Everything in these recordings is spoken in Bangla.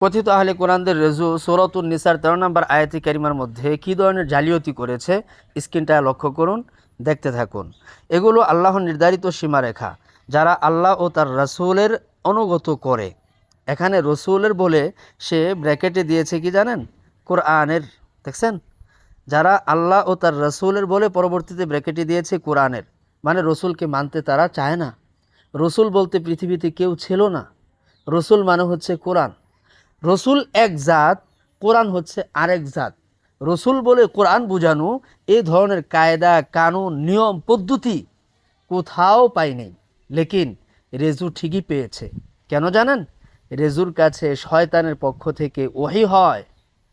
কথিত আহলে কোরআনদের রেজু সৌরতুল নিসার তেরো নম্বর আয়াতি কারিমার মধ্যে কী ধরনের জালিয়াতি করেছে? স্ক্রিনটা লক্ষ্য করুন, দেখতে থাকুন। এগুলো আল্লাহর নির্ধারিত সীমারেখা, যারা আল্লাহ ও তার রসুলের অনুগত করে। এখানে রসুলের বলে সে ব্র্যাকেটে দিয়েছে কি জানেন? কোরআনের, দেখছেন? যারা আল্লাহ ও তার রসুলের বলে পরবর্তীতে ব্র্যাকেটে দিয়েছে কোরআনের মানে রসুলকে মানতে তারা চায় না। রসুল বলতে পৃথিবীতে কেউ ছিল না। রসুল মানে হচ্ছে কোরআন। রসুল এক জাত, কোরআন হচ্ছে আরেক জাত। রসুল বলে কোরআন বোঝানো এই ধরনের কায়দা, কানুন, নিয়ম, পদ্ধতি কোথাও পাইনি লেকিন রেজু ঠিকই পেয়েছে। কেন জানেন? রেজুর কাছে শয়তানের পক্ষ থেকে ওহি হয়।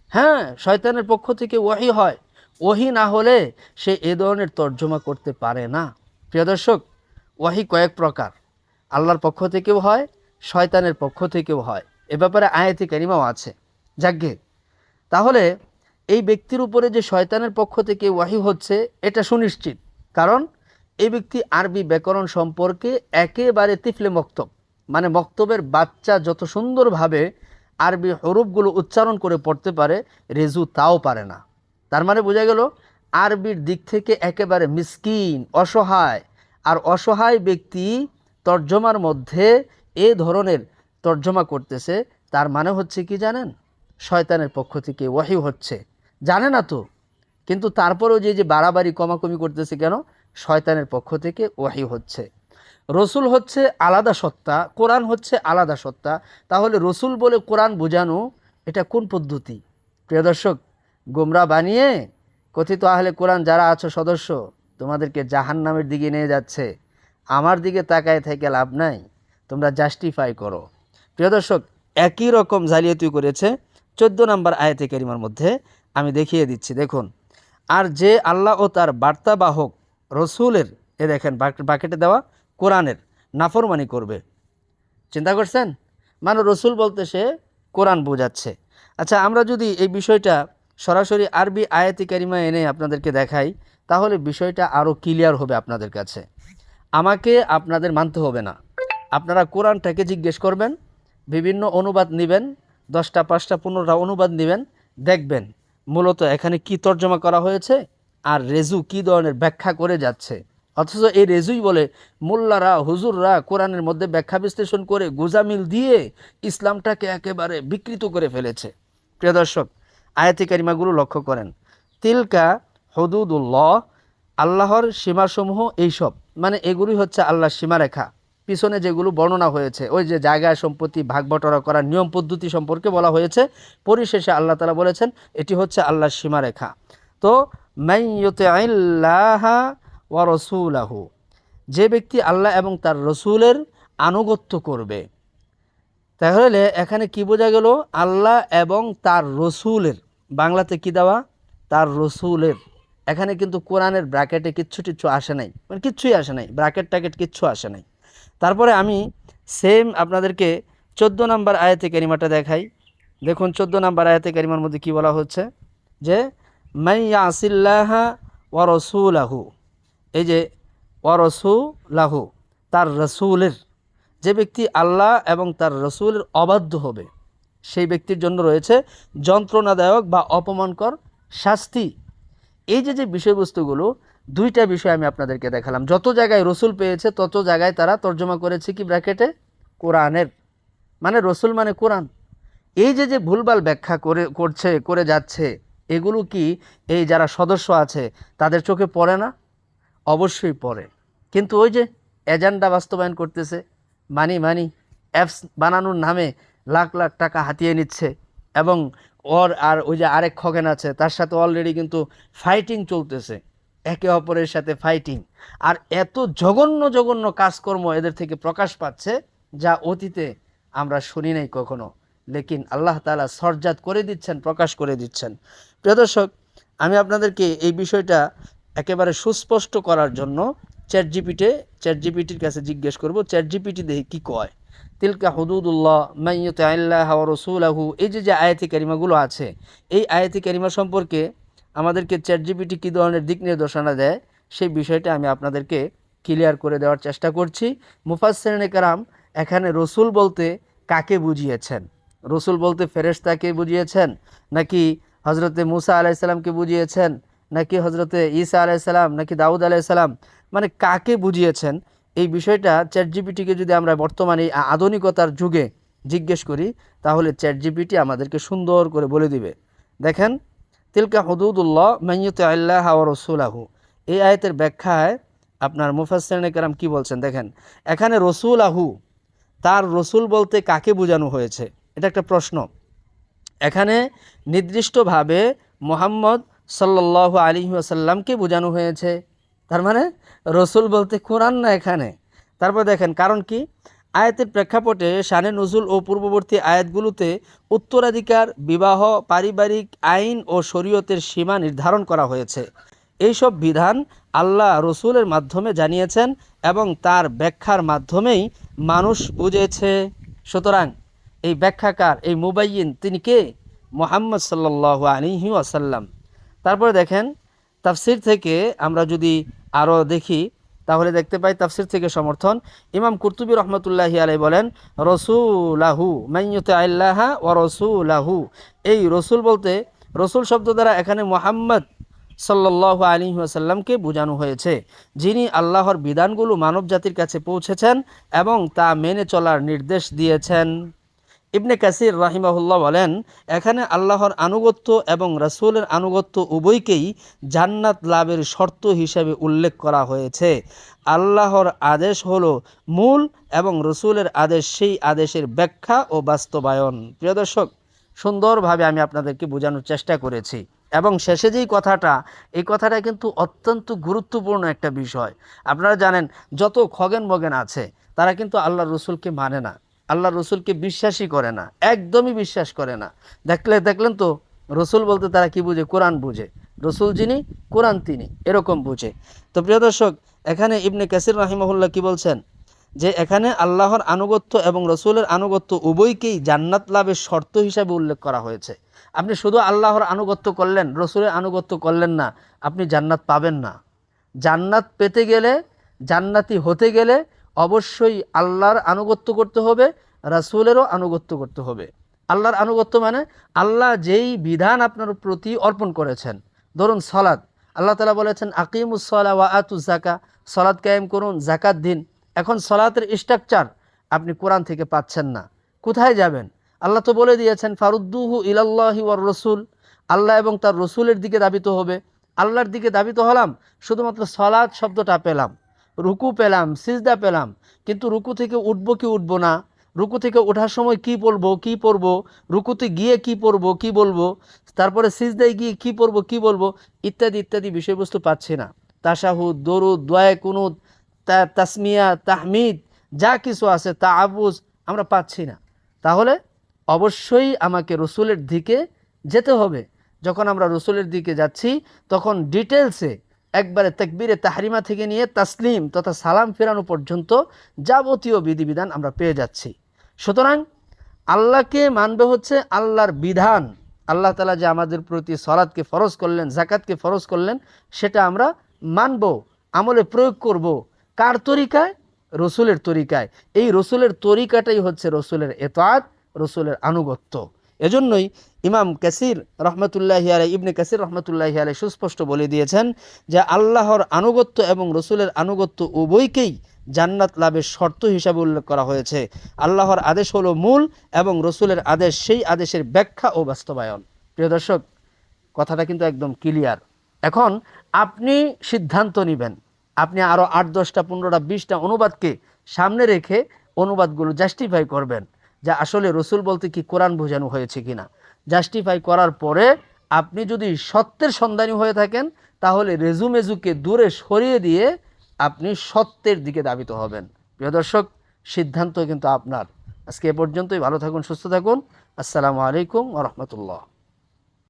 হ্যাঁ শয়তানের পক্ষ থেকে ওহি হয়। ওহি না হলে সে এ ধরনের তর্জমা করতে পারে না। প্রিয় দর্শক ওয়াহি কয়েক প্রকার। আল্লাহর পক্ষ থেকেও হয়, শয়তানের পক্ষ থেকেও হয়। এ ব্যাপারে আয়াতি কারিমাও আছে। যাজ্ঞে তাহলে এই ব্যক্তির উপরে যে শয়তানের পক্ষ থেকে ওয়াহি হচ্ছে, এটা সুনিশ্চিত। কারণ এই ব্যক্তি আরবি ব্যাকরণ সম্পর্কে একেবারে তিফলে মক্তব। মানে মক্তবের বাচ্চা যত সুন্দরভাবে আরবি হরুফগুলো উচ্চারণ করে পড়তে পারে, রেজু তাও পারে না। তার মানে বোঝা গেল, আরবির দিক থেকে একেবারে মিসকিন, অসহায়। আর অসহায় ব্যক্তি তর্জমার মধ্যে এ ধরনের তর্জমা করতেছে, তার মানে হচ্ছে কি জানেন? শয়তানের পক্ষ থেকে ওয়াহি হচ্ছে। জানে না তো? কিন্তু তারপরেও যে যে বাড়াবাড়ি, কমাকমি করতেছে কেন? শয়তানের পক্ষ থেকে ওয়াহি হচ্ছে। রসুল হচ্ছে আলাদা সত্তা, কোরআন হচ্ছে আলাদা সত্তা। তাহলে রসুল বলে কোরআন বোঝানো, এটা কোন পদ্ধতি? প্রিয় দর্শক, গোমরা বানিয়ে কথিত আহলে কোরআন যারা আছো সদস্য, তোমাদেরকে জাহান নামের দিকে নিয়ে যাচ্ছে। আমার দিকে তাকায় থেকে লাভ নাই। তোমরা জাস্টিফাই করো। প্রিয় দর্শক, একই রকম জালিয়াতি করেছে চোদ্দ নম্বর আয়াতে কারিমার মধ্যে আমি দেখিয়ে দিচ্ছি। দেখুন, আর যে আল্লাহ ও তার বার্তাবাহক রসুলের, এ দেখেন বাক- বাকেটে দেওয়া কোরআনের নাফরমানি করবে। চিন্তা করছেন? মানে রসুল বলতে সে কোরআন বোঝাচ্ছে। আচ্ছা আমরা যদি এই বিষয়টা সরাসরি আরবি আয়াতি কারিমা এনে আপনাদেরকে দেখাই, তাহলে বিষয়টা আরও ক্লিয়ার হবে আপনাদের কাছে। আমাকে আপনাদের মানতে হবে না। আপনারা কোরআনটাকে জিজ্ঞেস করবেন বিভিন্ন অনুবাদ নেবেন, দশটা, পাঁচটা, পনেরোটা অনুবাদ নেবেন, দেখবেন মূলত এখানে কি তর্জমা করা হয়েছে আর রেজু কি ধরনের ব্যাখ্যা করে যাচ্ছে। অথচ এই রেজুই বলে মোল্লারা, হুজুররা কোরআনের মধ্যে ব্যাখ্যা বিশ্লেষণ করে গোজামিল দিয়ে ইসলামটাকে একেবারে বিকৃত করে ফেলেছে। প্রিয় দর্শক, আয়াতি কারিমাগুলো লক্ষ্য করেন। তিলকা হদুদুল্লাহ, আল্লাহর সীমাসমূহ এইসব মানে এগুলোই হচ্ছে আল্লাহর সীমারেখা। পিছনে যেগুলো বর্ণনা হয়েছে, ওই যে জায়গা সম্পত্তি, ভাগ বটরা করার নিয়ম পদ্ধতি সম্পর্কে বলা হয়েছে। পরিশেষে আল্লাহ তালা বলেছেন, এটি হচ্ছে আল্লাহর সীমারেখা। তো মাইয়তে আল্লাহা ওয়া রসুলাহু, যে ব্যক্তি আল্লাহ এবং তার রসুলের আনুগত্য করবে। তাহলে এখানে কি বোঝা গেল? আল্লাহ এবং তার রসুলের, বাংলাতে কি দেওয়া? তার রসুলের। এখানে কিন্তু কোরআনের ব্র্যাকেটে কিচ্ছু টিচ্ছু আসে নাই। মানে কিচ্ছুই আসে নাই। ব্র্যাকেট ট্যাকেট কিচ্ছু আসে নাই। তারপরে আমি সেম আপনাদেরকে চোদ্দ নাম্বার আয়াতে কারিমাটা দেখাই। দেখুন, চোদ্দ নাম্বার আয়াতে কারিমার মধ্যে কি বলা হচ্ছে? যে মাই আসিল্লাহা রসুলাহু। এই যে ওয়ারসুলাহু তার রসুলের, যে ব্যক্তি আল্লাহ এবং তার রসুলের অবাধ্য হবে, সেই ব্যক্তির জন্য রয়েছে যন্ত্রণাদায়ক বা অপমানকর শাস্তি। এই যে যে বিষয়বস্তুগুলো দুইটা বিষয় আমি আপনাদেরকে দেখালাম। যত জায়গায় রসুল পেয়েছে, তত জায়গায় তারা তর্জমা করেছে কি ব্র্যাকেটে? কোরআনের। মানে রসুল মানে কোরআন। এই যে যে ভুলভাল ব্যাখ্যা করে, করছে, করে যাচ্ছে, এগুলো কি এই যারা সদস্য আছে, তাদের চোখে পড়ে না? অবশ্যই পড়ে। কিন্তু ওই যে এজেন্ডা বাস্তবায়ন করতেছে, মানি মানি, অ্যাপস বানানোর নামে লাখ লাখ টাকা হাতিয়ে নিচ্ছে, এবং ওর আর ওই যে আরেক খগেন আছে, তার সাথে অলরেডি কিন্তু ফাইটিং চলতেছে। একে অপরের সাথে ফাইটিং আর এত জঘন্য জঘন্য কাজকর্ম এদের থেকে প্রকাশ পাচ্ছে যা অতীতে আমরা শুনি নাই কখনো। লেকিন আল্লাহ তাআলা সরজাত করে দিচ্ছেন, প্রকাশ করে দিচ্ছেন। প্রিয় দর্শক, আমি আপনাদেরকে এই বিষয়টা একেবারে সুস্পষ্ট করার জন্য চ্যাট জিপিটে চ্যাট জিপিটির কাছে জিজ্ঞেস করব চ্যাট জিপিটি দেখি কী কয়? তিলকা হুদুদুল্লাহ, মাইয়তে আল্লাহ রসুলাহু, এই যে যে আয়াতি কারিমাগুলো আছে, এই আয়াতি কারিমা সম্পর্কে আমাদেরকে চ্যাট জিপিটি কী ধরনের দিক নির্দেশনা দেয় সেই বিষয়টা আমি আপনাদেরকে ক্লিয়ার করে দেওয়ার চেষ্টা করছি। মুফাসসিরিনে কারাম, এখানে রসুল বলতে কাকে বুঝিয়েছেন? রসুল বলতে ফেরেশতাকে বুঝিয়েছেন? নাকি হজরতে মুসা আলাইসাল্লামকে বুঝিয়েছেন? নাকি হজরতে ঈসা আলাইসাল্লাম নাকি দাউদ আলাইসাল্লাম মানে কাকে বুঝিয়েছেন? এই বিষয়টা চ্যাট জিপিটিকে যদি আমরা বর্তমানে আধুনিকতার যুগে জিজ্ঞেস করি, তাহলে চ্যাট জিপিটি আমাদেরকে সুন্দর করে বলে দিবে। দেখেন তিলকা হদুদুল্লাহ মাইয়ত আল্লাহ ও রসুলাহু। এই আয়তের ব্যাখ্যায় আপনার মুফাসেন কারাম কি বলছেন? দেখেন, এখানে রসুল আহু তার রসুল বলতে কাকে বোঝানো হয়েছে? এটা একটা প্রশ্ন। এখানে নির্দিষ্টভাবে মোহাম্মদ সাল্লাহ আলী আসাল্লামকে বোঝানো হয়েছে? তার মানে রসুল বলতে কোরআন না এখানে। তারপর দেখেন, কারণ কি? আয়াতের প্রেক্ষাপটে শানে নজুল ও পূর্ববর্তী আয়াতগুলোতে উত্তরাধিকার, বিবাহ, পারিবারিক আইন ও শরীয়তের সীমা নির্ধারণ করা হয়েছে। এইসব বিধান আল্লাহ রসুলের মাধ্যমে জানিয়েছেন এবং তার ব্যাখ্যার মাধ্যমেই মানুষ বুঝেছে। সুতরাং এই ব্যাখ্যাকার, এই মুবাইন তিনি কে? মোহাম্মদ সাল্লাহ আলিহি আসাল্লাম তারপরে দেখেন, তাফসির থেকে আমরা যদি আরও দেখি তাহলে দেখতে পাই তাফসির থেকে সমর্থন। ইমাম কুর্তুবী রহমতুল্লাহি আলাই বলেন, রসুলাহু মাইয়তে আল্লাহা ও রসুলাহু। এই রসুল বলতে, রসুল শব্দ দ্বারা এখানে মোহাম্মদ সাল্লাহ আলী আসাল্লামকে বোঝানো হয়েছে, যিনি আল্লাহর বিধানগুলো মানব জাতির কাছে পৌঁছেছেন এবং তা মেনে চলার নির্দেশ দিয়েছেন। ইবনে কাসির রাহিমাহুল্লাহ বলেন, এখানে আল্লাহর আনুগত্য এবং রাসূলের আনুগত্য উভয়কেই জান্নাত লাভের শর্ত হিসেবে উল্লেখ করা হয়েছে। আল্লাহর আদেশ হলো মূল এবং রসুলের আদেশ, সেই আদেশের ব্যাখ্যা ও বাস্তবায়ন। প্রিয় দর্শক, সুন্দরভাবে আমি আপনাদেরকে বোঝানোর চেষ্টা করেছি। এবং শেষে যেই কথাটা, এই কথাটা কিন্তু অত্যন্ত গুরুত্বপূর্ণ একটা বিষয়। আপনারা জানেন, যত খগেন মগেন আছে, তারা কিন্তু আল্লাহ রসুলকে মানে না। আল্লাহ রসুলকে বিশ্বাসই করে না, একদমই বিশ্বাস করে না। দেখলে, দেখলেন তো, রসুল বলতে তারা কি বুঝে? কোরআন বুঝে। রসুল যিনি, কোরআন তিনি, এরকম বুঝে। তো প্রিয় দর্শক, এখানে ইবনে কাসির রাহিমহুল্লাহ কি বলছেন? যে এখানে আল্লাহর আনুগত্য এবং রসুলের আনুগত্য উভয়কেই জান্নাত লাভের শর্ত হিসাবে উল্লেখ করা হয়েছে। আপনি শুধু আল্লাহর আনুগত্য করলেন, রসুলের আনুগত্য করলেন না, আপনি জান্নাত পাবেন না। জান্নাত পেতে গেলে, জান্নাতি হতে গেলে অবশ্যই আল্লাহর আনুগত্য করতে হবে, রাসুলেরও আনুগত্য করতে হবে। আল্লাহর আনুগত্য মানে আল্লাহ যেই বিধান আপনার প্রতি অর্পণ করেছেন। ধরুন সলাদ আল্লাহ তালা বলেছেন আকিমুসলা ওয়া আতু জাকা সলাদ কায়েম করুন জাকাত দিন। এখন সলাতের স্ট্রাকচার আপনি কোরআন থেকে পাচ্ছেন না। কোথায় যাবেন? আল্লাহ তো বলে দিয়েছেন, ফারুদ্দুহু ইলাল্লাহি ওয়ার রসুল আল্লাহ এবং তার রসুলের দিকে দাবিত হবে। আল্লাহর দিকে দাবিত হলাম, শুধুমাত্র সলাদ শব্দটা পেলাম। রুকু পেলাম, সিজদা পেলাম, কিন্তু রুকু থেকে উঠবো কি উঠবো না? রুকু থেকে ওঠার সময় কি পড়ব কি পড়ব? রুকুতে গিয়ে কি পড়ব, কি বলব? তারপরে সিজদায় গিয়ে কি পড়ব, কি বলব? ইত্যাদি ইত্যাদি বিষয়বস্তু পাচ্ছি না। তাসাহুদ দরুদ দোয়ায় কুনুদ তা, তাসমিয়া, তাহমিদ, যা কিছু আছে তা আবুজ আমরা পাচ্ছি না। তাহলে অবশ্যই আমাকে রসুলের দিকে যেতে হবে। যখন আমরা রসুলের দিকে যাচ্ছি, তখন ডিটেলসে একবারে তেকবিরে তাহরিমা থেকে নিয়ে তাসলিম তথা সালাম ফেরানো পর্যন্ত যাবতীয় বিধিবিধান আমরা পেয়ে যাচ্ছি। সুতরাং আল্লাহকে মানবে হচ্ছে আল্লাহর বিধান। আল্লাহ তালা যে আমাদের প্রতি সলাদকে ফরজ করলেন জাকাতকে ফরজ করলেন, সেটা আমরা মানব, আমলে প্রয়োগ করব। কার তরিকায়? রসুলের তরিকায়। এই রসুলের তরিকাটাই হচ্ছে রসুলের এতাত রসুলের আনুগত্য। এজন্যই ইমাম কাসির রহমতুল্লাহ আলাই ইবনে কাসির রহমতুল্লাহ আলাই সুস্পষ্ট বলে দিয়েছেন যে আল্লাহর আনুগত্য এবং রসুলের আনুগত্য উভয়কেই জান্নাত লাভের শর্ত হিসাবে উল্লেখ করা হয়েছে। আল্লাহর আদেশ হলো মূল এবং রসুলের আদেশ সেই আদেশের ব্যাখ্যা ও বাস্তবায়ন। প্রিয় দর্শক, কথাটা কিন্তু একদম ক্লিয়ার। এখন আপনি সিদ্ধান্ত নেবেন। আপনি আরও আট, দশটা, পনেরোটা, বিশটা অনুবাদকে সামনে রেখে অনুবাদগুলো জাস্টিফাই করবেন। যে আসলে রসুল বলতে কি কোরআন বোঝানো হয়েছে কি না জাস্টিফাই করার পরে আপনি যদি সত্যের সন্ধানী হয়ে থাকেন, তাহলে রেজুমেজুকে দূরে সরিয়ে দিয়ে আপনি সত্যের দিকে দাবিত হবেন। প্রিয় দর্শক, সিদ্ধান্ত কিন্তু আপনার। আজকে এ পর্যন্তই। ভালো থাকুন, সুস্থ থাকুন। আসসালামু আলাইকুম রহমতুল্লাহ।